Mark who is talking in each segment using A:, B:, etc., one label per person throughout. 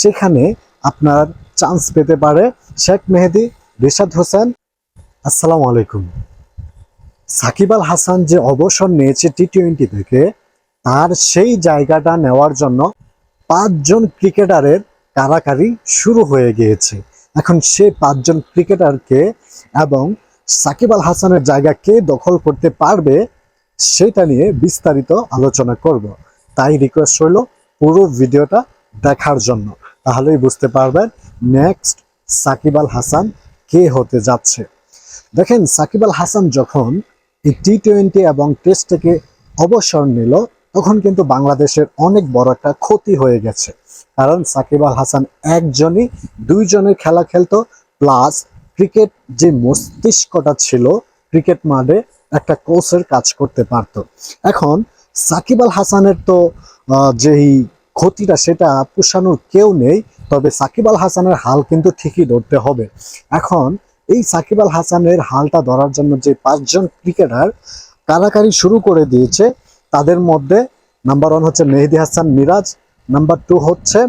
A: সেখানে আপনার চান্স পেতে পারে শেখ মেহেদি, রিশাদ হোসেন। আসসালামু আলাইকুম। সাকিব আল হাসান যে অবসর নিয়েছে টি টোয়েন্টি থেকে, তার সেই জায়গাটা নেওয়ার জন্য পাঁচজন ক্রিকেটারের কারাকারি শুরু হয়ে গিয়েছে। এখন সে পাঁচজন ক্রিকেটারকে এবং সাকিব আল হাসানের জায়গা কে দখল করতে পারবে, সেটা নিয়ে বিস্তারিত আলোচনা করব। তাই রিকোয়েস্ট রইল পুরো ভিডিওটা দেখার জন্য। তাহলেই বুঝতে পারবেন। নেক্সট সাকিব আল হাসান কে হতে যাচ্ছে? দেখেন, সাকিব আল হাসান যখন এই টি টোয়েন্টি এবং টেস্ট থেকে অবসর নিল, তখন কিন্তু বাংলাদেশের অনেক বড় একটা ক্ষতি হয়ে গেছে। কারণ সাকিব আল হাসান একজনই দুইজনের খেলা খেলতো প্লাস ক্রিকেট যে মস্তিষ্কটা ছিল ক্রিকেট মাঠে একটা কোচের কাজ করতে পারত। এখন সাকিব আল হাসানের তো যেই ক্ষতিটা সেটা পুষানোর কেউ নেই, তবে সাকিব আল হাসানের হাল কিন্তু ঠিকই ধরতে হবে। এখন এই সাকিব আল হাসানের হালটা ধরার জন্য যে পাঁচজন ক্রিকেটার কারাকারি শুরু করে দিয়েছে, তাদের মধ্যে নাম্বার ওয়ান হচ্ছে মেহেদি হাসান মিরাজ নাম্বার টু হচ্ছে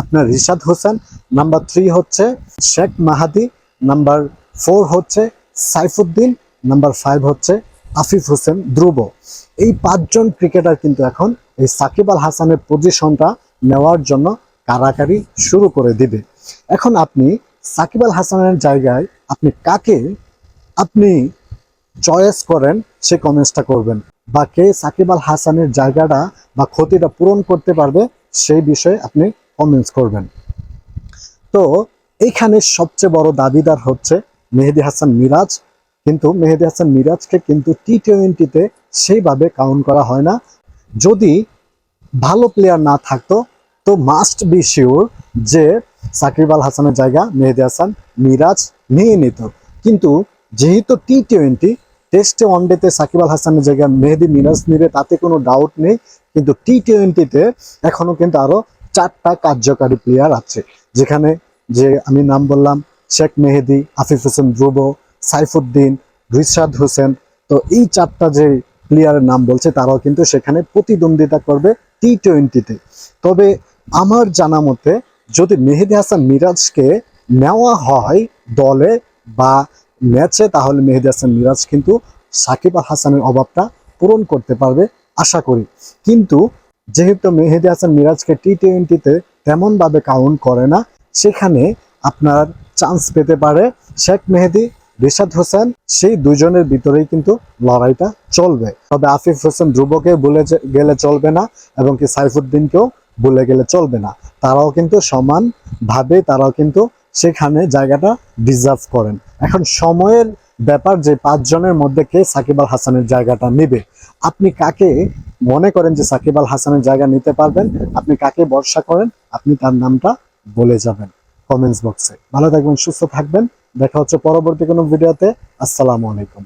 A: আপনার রিশাদ হোসেন নাম্বার থ্রি হচ্ছে শেখ মাহাদি নাম্বার ফোর হচ্ছে সাইফুদ্দিন নাম্বার ফাইভ হচ্ছে আফিফ হোসেন ধ্রুব। এই পাঁচজন ক্রিকেটার কিন্তু এখন এই সাকিব আল হাসানের পজিশনটা নেওয়ার জন্য কারাকারি শুরু করে দিবে। এখন আপনি সাকিব আল হাসানের জায়গায় আপনি কাকে আপনি চয়েস করেন, সে কমেন্টসটা করবেন। বা কে সাকিব আল হাসানের জায়গাটা বা ক্ষতিটা পূরণ করতে পারবে, সেই বিষয়ে আপনি কমেন্টস করবেন। তো এইখানে সবচেয়ে বড় দাবিদার হচ্ছে মেহেদি হাসান মিরাজ। কিন্তু মেহেদি হাসান মিরাজকে কিন্তু টি টোয়েন্টিতে সেইভাবে কাউন্ট করা হয় না। যদি ভালো প্লেয়ার না থাকতো, তো মাস্ট বি শিওর যে সাকিব আল হাসানের জায়গা মেহেদি হাসান মিরাজ নিয়ে নিত। কিন্তু যেহেতু টি টোয়েন্টি টেস্টে ওয়ানডেতে সাকিব আল হাসানের জায়গা মেহেদি মিরাজ নিবে, তাতে কোনো ডাউট নেই। কিন্তু টি টোয়েন্টিতে এখনও কিন্তু আরও চারটা কার্যকারী প্লেয়ার আছে। যেখানে যে আমি নাম বললাম, শেখ মেহেদি, আফিফ হোসেন ধ্রুব সাইফুদ্দিন, রিশাদ হোসেন। তো এই চারটা যে প্লেয়ারের নাম বলছে, তারাও কিন্তু সেখানে প্রতিদ্বন্দ্বিতা করবে টি টোয়েন্টিতে তবে আমার জানা মতে, যদি মেহেদি হাসান মিরাজকে নেওয়া হয় দলে বা ম্যাচে, তাহলে মেহেদি হাসান মিরাজ কিন্তু সাকিব আল হাসানের অভাবটা পূরণ করতে পারবে আশা করি। কিন্তু যেহেতু মেহেদি হাসান মিরাজকে টি টোয়েন্টিতে তেমনভাবে কাউন্ট করে না, সেখানে আপনার চান্স পেতে পারে শেখ মেহেদি রিশাদ হোসেন, সেই দুজনের ভিতরেই কিন্তু লড়াইটা চলবে। তবে আফিফ হোসেন ধ্রুবকে বলে গেলে চলবে না এবং কি সাইফুদ্দিনকেও বলে গেলে চলবে না। তারাও কিন্তু সমান ভাবে তারাও কিন্তু সেখানে জায়গাটা ডিজার্ভ করেন। এখন সময়ের ব্যাপার যে পাঁচজনের মধ্যে কে সাকিব আল হাসানের জায়গাটা নেবে? আপনি কাকে মনে করেন যে সাকিব আল হাসানের জায়গা নিতে পারবেন? আপনি কাকে ভরসা করেন? আপনি তার নামটা বলে যাবেন। কমেন্টস বক্সে ভালো থাকবেন সুস্থ থাকবেন। দেখা হচ্ছে পরবর্তী কোনো ভিডিওতে আসসালামু আলাইকুম।